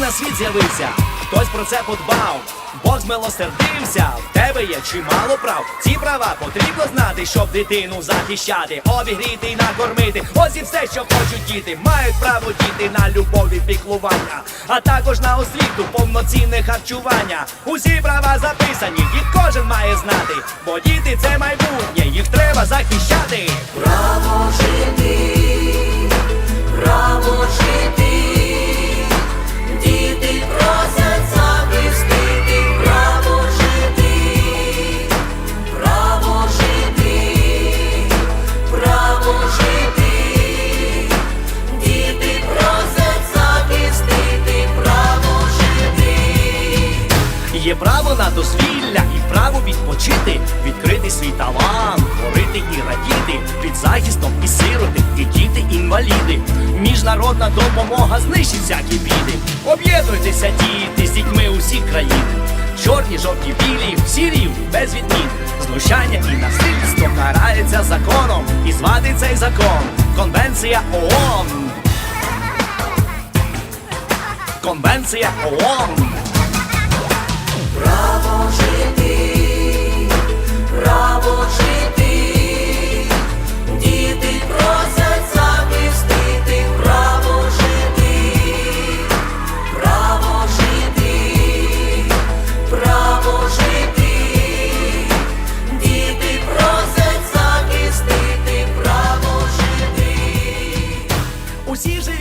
на світ з'явився, хтось про це подбав. Бог змилосердився, в тебе є чимало прав. Ці права потрібно знати, щоб дитину захищати, обігріти і накормити. Ось і все, що хочуть діти. Мають право діти на любов і піклування, а також на освіту, повноцінне харчування. Усі права записані, їх кожен має знати. Бо діти це майбутнє, їх треба захищати. Право жити, Є право на дозвілля і право відпочити, відкрити свій талант, творити і радіти, під захистом і сироти, і діти інваліди. Міжнародна допомога знищить всякі біди. Об'єднуйтеся, діти, з дітьми усіх країн. Чорні, жовті, білі, всі рівні, без відмін. Знущання і насильство карається законом. І звати цей закон Конвенція ООН. Конвенція ООН. усі живі.